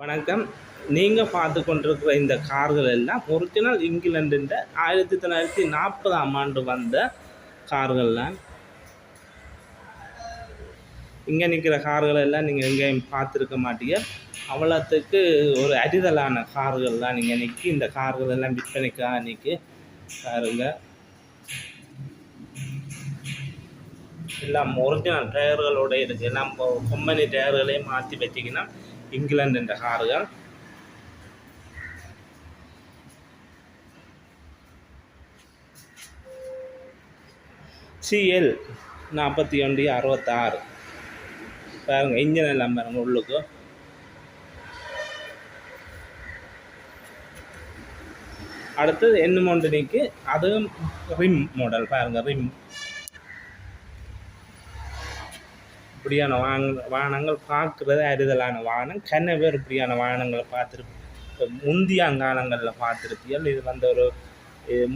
வணக்கம். நீங்கள் பார்த்து கொண்டிருக்கிற இந்த கார்கள் எல்லாம் ஒரிஜினல் இங்கிலாந்துன்ற ஆயிரத்தி தொள்ளாயிரத்தி நாற்பதாம் ஆண்டு வந்த கார்கள்லாம் இங்கே நிற்கிற கார்கள் எல்லாம் நீங்கள் எங்கேயும் பார்த்துருக்க மாட்டீங்க. அவ்வளோத்துக்கு ஒரு அரிதலான கார்கள்லாம் நீங்கள் நிற்கி இந்த கார்கள் எல்லாம் விற்பனைக்காக நிற்கி பாருங்க. எல்லாம் ஒரிஜினல் டயர்களோடு இருக்குது நம்ம கம்பெனி டயர்களையும் மாற்றி வச்சிங்கன்னா இங்கிலாந்து என்ற ஹார்கள் சிஎல் நாற்பத்தி ஒன்று அறுபத்தாறு. பாருங்க இன்ஜின் எல்லாம் பாருங்க உள்ளுக்கு. அடுத்தது என்ன மொண்டனிக்கு அதுவும் ரிம் மாடல் பாருங்க ரிம் இப்படியான வான வாகனங்கள் பார்க்குறது அரிதலான வாகனம். கன பேர் இப்படியான வாகனங்களை பார்த்துருப்போம் முந்தியாங்காலங்களில் பார்த்துருப்பியல். இது வந்து ஒரு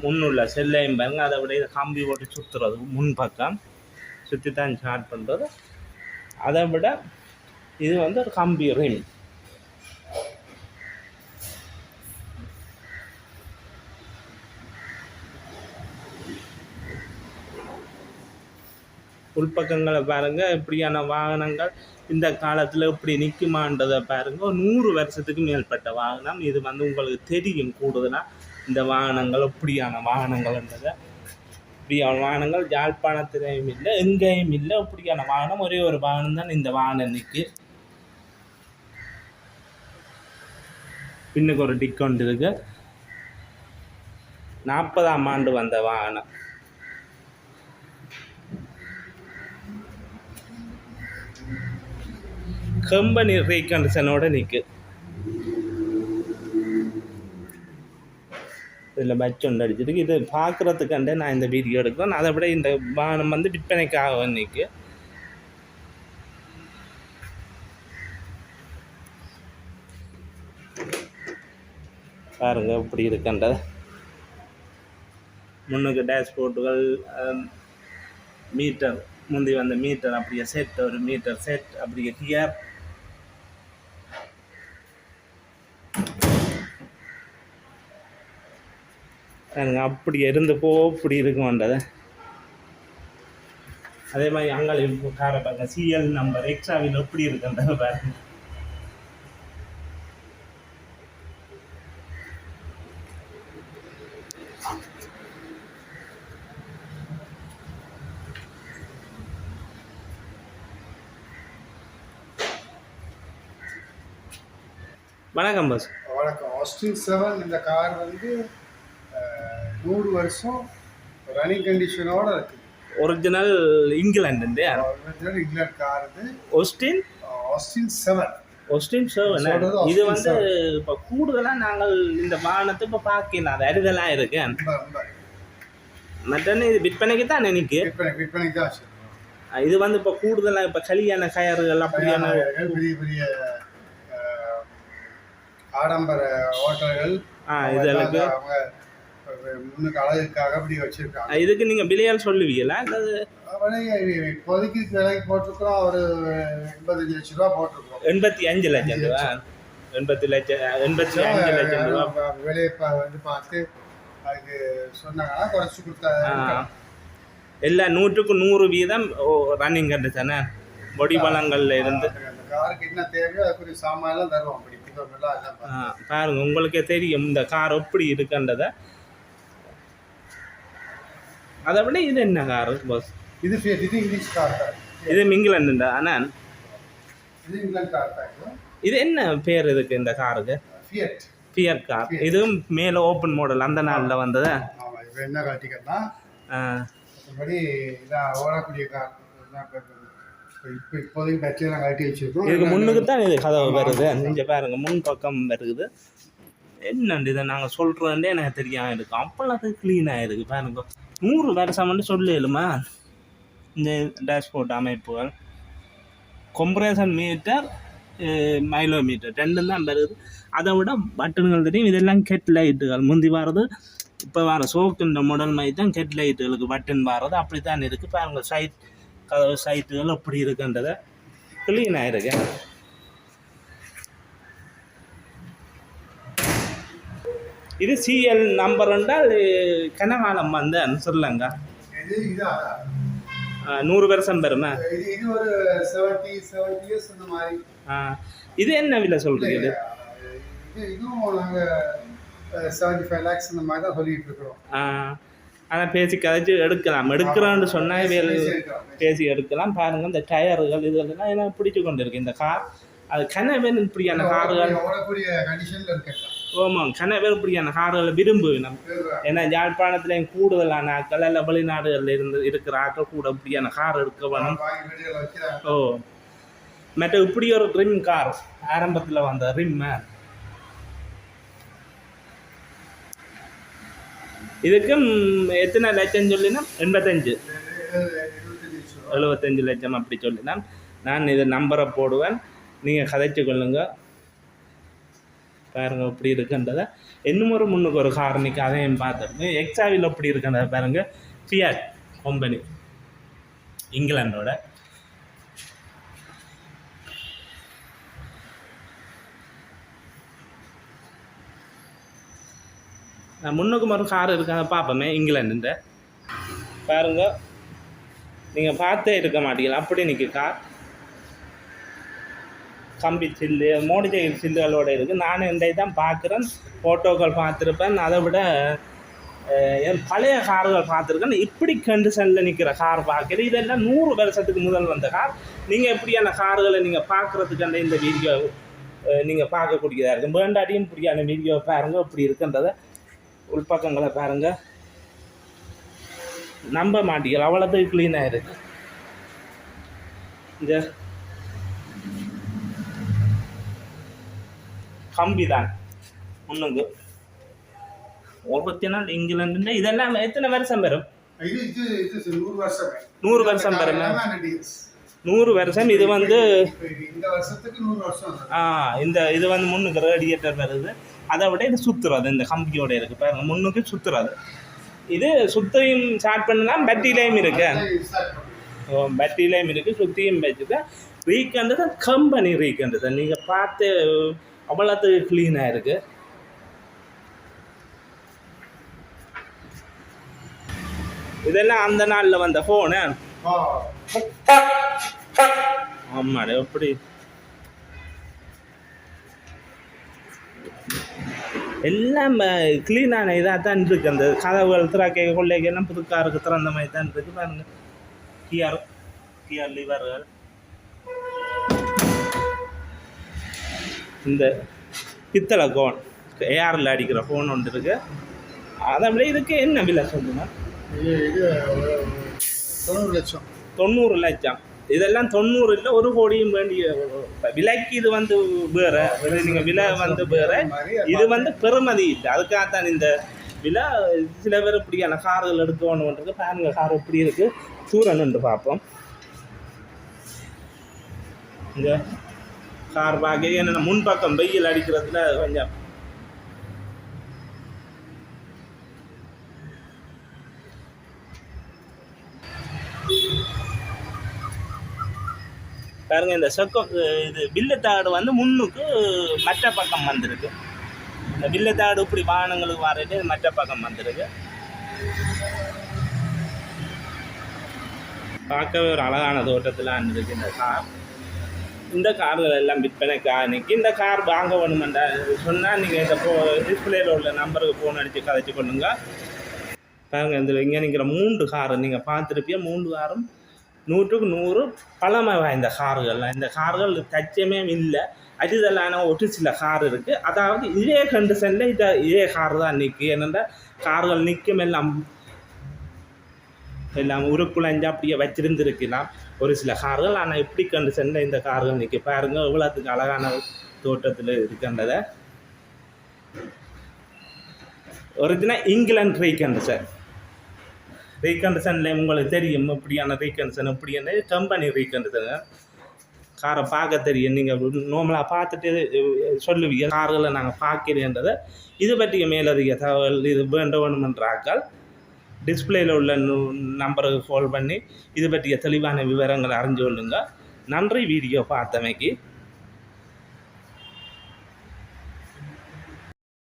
முன்னுள்ள செல்லையும் பாருங்க அதை விட இது கம்பி போட்டு சுற்றுறது முன்பக்கம் சுற்றி தான் ஸ்டார்ட் பண்ணுறது அதை விட இது வந்து ஒரு கம்பி ரிம் உள்பக்கங்களை பாருங்கள் இப்படியான வாகனங்கள் இந்த காலத்தில் இப்படி நிற்குமான்றதை பாருங்கள் நூறு வருஷத்துக்கு மேற்பட்ட வாகனம். இது வந்து உங்களுக்கு தெரியும் கூடுதலாக இந்த வாகனங்கள் இப்படியான வாகனங்கள்ன்றதை இப்படியான வாகனங்கள் யாழ்ப்பாணத்திலையும் இல்லை எங்கேயும் இல்லை. இப்படியான வாகனம் ஒரே ஒரு வாகனம் தான் இந்த வாகனம் நிற்கு பின்னுக்கு ஒரு டிக்கவுண்ட் இருக்கு. நாற்பதாம் ஆண்டு வந்த வாகனம். கம்பெனி ரீகண்டிஷனோட நிற்கு இதில் பட்ச் ஒன்று அடிச்சிருக்கு. இது பார்க்குறதுக்காண்டே நான் இந்த வீடியோ எடுக்கிறேன் அதை விட இந்த வாகனம் வந்து விற்பனைக்காக நிற்கு பாருங்க இப்படி இருக்கின்றது முன்னுக்கு டேஷ்போர்ட்டுகள் மீட்டர் முந்தி வந்த மீட்டர் அப்படியே செட் ஒரு மீட்டர் செட் அப்படியே கியர் பாருங்க அப்படி இருந்தப்போ இப்படி இருக்கும்ன்றது அதே மாதிரி அங்கே காரை பாருங்க சிஎல் நம்பர் எக்ஸ்ட்ராவில் எப்படி இருக்குன்றத பாருங்க. வணக்கம் பாஸ் வணக்கம். ஆஸ்டின் செவன் இந்த கார் வந்து நூறு வருஷம் ரன்னிங் கண்டிஷனோட இருக்கு. Original England original England car இது. Austin Austin seven Austin seven இது வந்து இப்போ கூடுதலாக நாங்கள் இந்த வாகனத்தை இப்போ பார்க்கலாம் அது அரிதலாக இருக்கு. மற்றன்னு இது விற்பனைக்கு தான் எனக்கு விற்பனை விற்பனைக்கு தான் இது வந்து இப்போ கூடுதலாக இப்போ கல்யாண கயறுகள் அப்படியான பெரிய பெரிய ஆடம்பர ஹோட்டல்கள் ஆ அவங்க முன்னுக்கு அழகுக்காக அப்படி வச்சிருக்காங்க. இதுக்கு நீங்கள் விலையால் சொல்லுவீங்களா? அல்லது இப்போதைக்கு விலைக்கு போட்டிருக்கிறோம் ஒரு எண்பத்தஞ்சு லட்ச ரூபா போட்டிருக்கிறோம். எண்பத்தி அஞ்சு லட்சம் ரூபா? எண்பத்தி லட்சம் எண்பத்தி அஞ்சு லட்சம் ரூபா. விலையை வந்து பார்த்து அதுக்கு சொன்னாங்கன்னா குறைச்சி கொடுத்தா. எல்லா நூற்றுக்கு நூறு வீதம் ரன்னிங் கண்டிஷனே பொடி பழங்கள்ல இருந்து. காருக்கு என்ன தேவையோ அதுக்குரிய தருவோம். அப்படி புத்தகமெல்லாம் எல்லாம் ஆ, பார்த்து. பாருங்க உங்களுக்கே தெரியும் இந்த கார் எப்படி இருக்குன்றத. அதை விட இது என்ன கார் பஸ் இது இது இங்கிலீஷ் கார் இது இங்கிலாந்துண்டா ஆனால் இது இங்கிலாந்து கார் இது என்ன பேர் இதுக்கு இந்த காருக்கு ஃபியட் ஃபியர் கார் இதுவும் மேலே ஓப்பன் மாடல் அந்த நாளில் வந்ததா? இப்போ என்ன ஆ, மற்றபடி இதான் ஓடக்கூடிய கார் இப்ப- இப்ப- இப்போ இப்போதைக்கு பேட்டரியெல்லாம் கட்டி வச்சிருக்கோம். இதுக்கு முன்னுக்கு தான் இது கதவு வருது. இங்கே பாருங்க முன் பக்கம் வருது. என்னண்டு இதை நாங்கள் சொல்கிறோன்னே எனக்கு தெரியாம இருக்கு. அப்போல்லாம் அது க்ளீனாக இருக்குது பாருங்க. நூறு வருஷம்னு சொல்லிடுமா இந்த டேஷ்போர்ட் அமைப்புகள். கொம்ப்ரேஷன் மீட்டர் மைலோ மீட்டர் ரெண்டும் தான் வருது. அதை விட பட்டன்கள் தெரியும். இதெல்லாம் கெட் லைட்டுகள் முந்தி வர்றது இப்போ வர சோக்குன்ற மாடல் மாதிரி தான் கெட் லைட்டுகளுக்கு பட்டன் வர்றது. அப்படி தான் இருக்குது பாருங்கள் சைட் கதவு சைட்டுகள் அப்படி இருக்குன்றதை க்ளீனாக இருக்கு. இது சிஎல் நம்பர் என்றால் கனகாலம் வந்த ஆ, நூறு வருஷம் பெறுமா. இது என்ன விலை சொல்கிறீங்க இது? ஆனால் பேசி கதைச்சு எடுக்கலாம். எடுக்கிறோன்னு சொன்னால் வேலை பேசி எடுக்கலாம். பேசி எடுக்கலாம். பாருங்கள் இந்த டயர்கள் இதெல்லாம் எனக்கு பிடிச்சு கொண்டு இருக்கு இந்த கார் அது கனவேன் இப்படியான கார்கள் ஆமாம் கனவேன் இப்படியான கார்களை விரும்புவேன் ஏன்னா யாழ்ப்பாணத்தில் கூடுதலான ஆட்கள் அல்ல வெளிநாடுகளில் இருந்து இருக்கிற ஆட்கள் கூட இப்படியான கார் எடுக்க வேணும். ஓ. மற்ற இப்படி ஒரு ரிம் கார் ஆரம்பத்தில் வந்த ரிம் இதுக்கும் எத்தனை லட்சம் சொல்லினா எண்பத்தஞ்சு. எழுபத்தஞ்சு லட்சம் அப்படி சொல்லினா நான் இதை நம்பரை போடுவேன். நீங்கள் கதைச்சு கொள்ளுங்க. பாருங்க இப்படி இருக்குன்றதை. இன்னும் ஒரு முன்னுக்கு ஒரு காரணிக்கு அதையும் பார்த்துருங்க எக்ஸாவில் எப்படி இருக்குன்றதை பாருங்க. ஃபியாட் கம்பெனி இங்கிலாண்டோட நான் முன்னுக்கு மறு கார் இருக்காங்க பார்ப்போமே இங்கிலாண்டுன்ற பாருங்க நீங்கள் பார்த்தே இருக்க மாட்டீங்களா? அப்படி நிற்க கார். கம்பி சில்லு மோடிச்சைகள் சில்லுகளோட இருக்குது நானும் இந்த தான் பார்க்குறேன். ஃபோட்டோக்கள் பார்த்துருப்பேன். அதை விட என் பழைய கார்கள் பார்த்துருக்கேன். இப்படி கண்டிஷனில் நிற்கிற கார் பார்க்குறது இதெல்லாம் நூறு வருஷத்துக்கு முதல் வந்த கார். நீங்கள் எப்படியான கார்களை நீங்கள் பார்க்குறதுக்கான இந்த வீடியோ நீங்கள் பார்க்கக்கூடியதாக இருக்கும் வேண்டாடியும் இப்படியான வீடியோ பாருங்கள் இப்படி இருக்குன்றதை உள்பக்கங்களை பாருங்கள் நம்ப மாட்டீங்க. அவ்வளோத்துக்கு க்ளீனாக இருக்குது இந்த கம்பி தான் முன்னுக்கு. ஒருபத்தி நாள் இங்கிலாந்து இதெல்லாம் எத்தனை வருஷம் வரும் நூறு வருஷம் பாருங்க. நூறு வருஷம் இது வந்து. ஆ இந்த இது வந்து முன்னுக்கு ரேடியேட்டர் வருது. அதை விட இது சுற்றுறது இந்த கம்பியோட இருக்குது பாருங்க முன்னுக்கு சுற்றுறது இது சுத்தையும் ஸ்டார்ட் பண்ணலாம் பேட்டரியிலையும் இருக்கு. பேட்டரியிலையும் இருக்குது சுற்றியும் வச்சுட்டு ரீகண்டு தான் கம்பெனி தான். நீங்கள் பார்த்து அவ்வளோத்துக்கு க்ளீனாக இருக்குது இதெல்லாம் அந்த நாளில் வந்த ஃபோனு ஆ. ஆமாடே எப்படி? எல்லாம் க்ளீனான இதாக தான் இருக்கு. அந்த கதவுகள் திறக்க கொள்ளைக்கு எல்லாம் புது காருக்கு திறந்த மாதிரி தான் இருக்கு. பாருங்க. கியார் கியார் லிவர்கள் இந்த பித்தளை கோன். ஏஆரில் அடிக்கிற ஃபோன் ஒன்று இருக்கு. அதை விட இதுக்கு என்ன விலை சொல்லுங்க? இது இது ஒரு தொண்ணூறு லட்சம். தொண்ணூறு லட்சம். இதெல்லாம் தொண்ணூறு இல்லை ஒரு கோடியும் வேண்டிய விலைக்கு இது வந்து வேற. நீங்கள் விலை வந்து வேற. இது வந்து பெறுமதி இல்லை. அதுக்காகத்தான் இந்த விலை. சில பேர் இப்படியான கார்கள் எடுக்கணுன்றது பாருங்க கார் எப்படி இருக்கு. சூரன் பார்ப்போம். இந்த சார்பாக ஏன்னா முன்பக்கம் வெயில் அடிக்கிறதுல கொஞ்சம். பாருங்க இந்த செக்கோ இது வில்லத்தாடு வந்து முன்னுக்கு மற்ற பக்கம் வந்திருக்கு. இந்த வில்லத்தாடு இப்படி வாகனங்களுக்கு வர்றது மற்ற பக்கம் வந்திருக்கு. பார்க்கவே ஒரு அழகான தோட்டத்தில் இருக்கு இந்த கார் இந்த கார்கள் எல்லாம் விற்பனைக்கு நிற்கி இந்த கார் வாங்க வேணுமெண்டா சொன்னால் நீங்கள் இந்த ஃபோ டிஸ்பிளேயில் உள்ள நம்பருக்கு ஃபோன் அடித்து கதைச்சி கொள்ளுங்க. பாருங்கள் இந்த இங்கே நிற்கிற மூன்று காரு நீங்கள் பார்த்துருப்பீங்க. மூன்று காரும் நூற்றுக்கு நூறு பழமை வாய்ந்த கார்கள்லாம் இந்த கார்கள் தச்சமே இல்லை. அடிதலான ஒரு சில கார் இருக்குது அதாவது இதே கண்டிஷனில் இதை இதே கார் தான் நிற்கும் என்னென்னா கார்கள் நிற்கும் எல்லாம் எல்லாம் உருக்குலைஞ்சு அப்படியே வச்சிருந்துருக்கலாம் ஒரு சில கார்கள். ஆனால் எப்படி சென்ற இந்த கார்கள்? நிற்க பாருங்க எவ்வளோத்துக்கு அழகான தோட்டத்தில் இருக்கின்றதை. ஒரிஜினா இங்கிலாந்து ரீகண்டிஷன் ரீகண்டிஷனில் உங்களுக்கு தெரியும் இப்படியான ரீகண்டிஷன் இப்படியான கம்பெனி ரீகண்டிஷன் காரை பார்க்க தெரியும். நீங்கள் நார்மலாக பார்த்துட்டு சொல்லுவீங்க. கார்களை நாங்கள் பார்க்கிறேன்றதை. இது பற்றிய மேலதிக தகவல் இது வேண்ட வேணுமென்ற ஆக்கள் டிஸ்பிளேயில் உள்ள நம்பருக்கு கால் பண்ணி இது பற்றிய தெளிவான விவரங்களை அறிஞ்சு கொள்ளுங்கள் நன்றி வீடியோ பார்த்தமைக்கு.